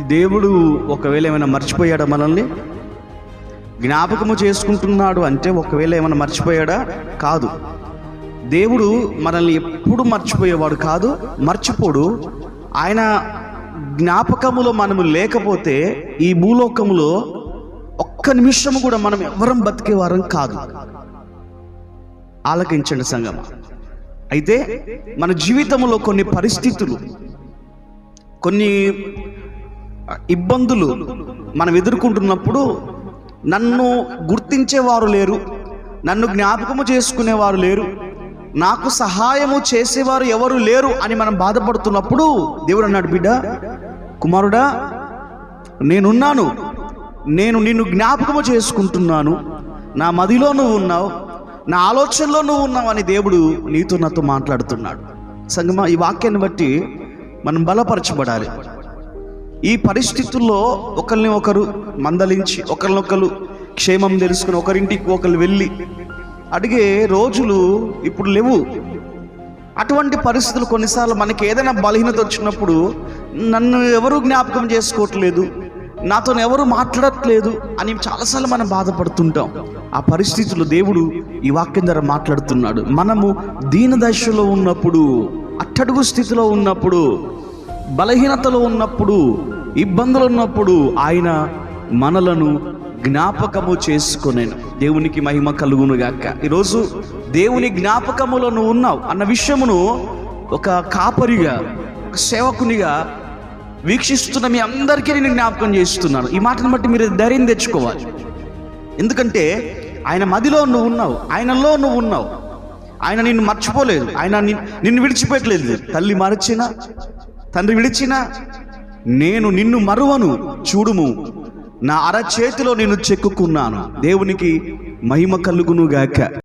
దేవుడు ఒకవేళ ఏమైనా మర్చిపోయాడా మనల్ని? జ్ఞాపకము చేసుకుంటున్నాడు అంటే ఒకవేళ ఏమైనా మర్చిపోయాడా? కాదు. దేవుడు మనల్ని ఎప్పుడు మర్చిపోయేవాడు కాదు మర్చిపోడు. ఆయన జ్ఞాపకములో మనము లేకపోతే ఈ భూలోకములో ఒక్క నిమిషము కూడా మనం ఎవరం బతికేవారం కాదు. ఆలకించండి సంగమ. అయితే మన జీవితంలో కొన్ని పరిస్థితులు కొన్ని ఇబ్బందులు మనం ఎదుర్కొంటున్నప్పుడు నన్ను గుర్తించేవారు లేరు నన్ను జ్ఞాపకము చేసుకునేవారు లేరు నాకు సహాయము చేసేవారు ఎవరు లేరు అని మనం బాధపడుతున్నప్పుడు దేవుడు అన్నాడు బిడ్డ కుమారుడా నేనున్నాను నేను నిన్ను జ్ఞాపకము చేసుకుంటున్నాను నా మదిలో నువ్వు ఉన్నావు నా ఆలోచనలో నువ్వు ఉన్నావు అని దేవుడు నీతో నాతో మాట్లాడుతున్నాడు. సంగమా ఈ వాక్యాన్ని బట్టి మనం బలపరచబడాలి. ఈ పరిస్థితుల్లో ఒకరిని ఒకరు మందలించి ఒకరినొకరు క్షేమం తెలుసుకుని ఒకరింటికి ఒకరు వెళ్ళి అడిగే రోజులు ఇప్పుడు లేవు. అటువంటి పరిస్థితులు కొన్నిసార్లు మనకి ఏదైనా బలహీనత వచ్చినప్పుడు నన్ను ఎవరు జ్ఞాపకం చేసుకోవట్లేదు నాతో ఎవరు మాట్లాడట్లేదు అని చాలాసార్లు మనం బాధపడుతుంటాం. ఆ పరిస్థితుల్లో దేవుడు ఈ వాక్యం ద్వారా మాట్లాడుతున్నాడు. మనము దీన దశలో ఉన్నప్పుడు అట్టడుగు స్థితిలో ఉన్నప్పుడు బలహీనతలో ఉన్నప్పుడు ఇబ్బందులు ఉన్నప్పుడు ఆయన మనలను జ్ఞాపకము చేసుకునేను. దేవునికి మహిమ కలుగునుగాక. ఈరోజు దేవుని జ్ఞాపకములో నువ్వు ఉన్నావు అన్న విషయమును ఒక కాపరిగా ఒక సేవకునిగా వీక్షిస్తున్న మీ అందరికీ నేను జ్ఞాపకం చేస్తున్నాను. ఈ మాటను బట్టి మీరు ధైర్యం తెచ్చుకోవాలి. ఎందుకంటే ఆయన మదిలో నువ్వు ఉన్నావు ఆయనలో నువ్వు ఉన్నావు. ఆయన నిన్ను మర్చిపోలేదు ఆయన నిన్ను విడిచిపెట్టలేదు. తల్లి మరచినా తండ్రి విడిచినా నేను నిన్ను మరువను. చూడుము నా అరచేతిలో నేను చెక్కుకున్నాను. దేవునికి మహిమ కలుగును గాక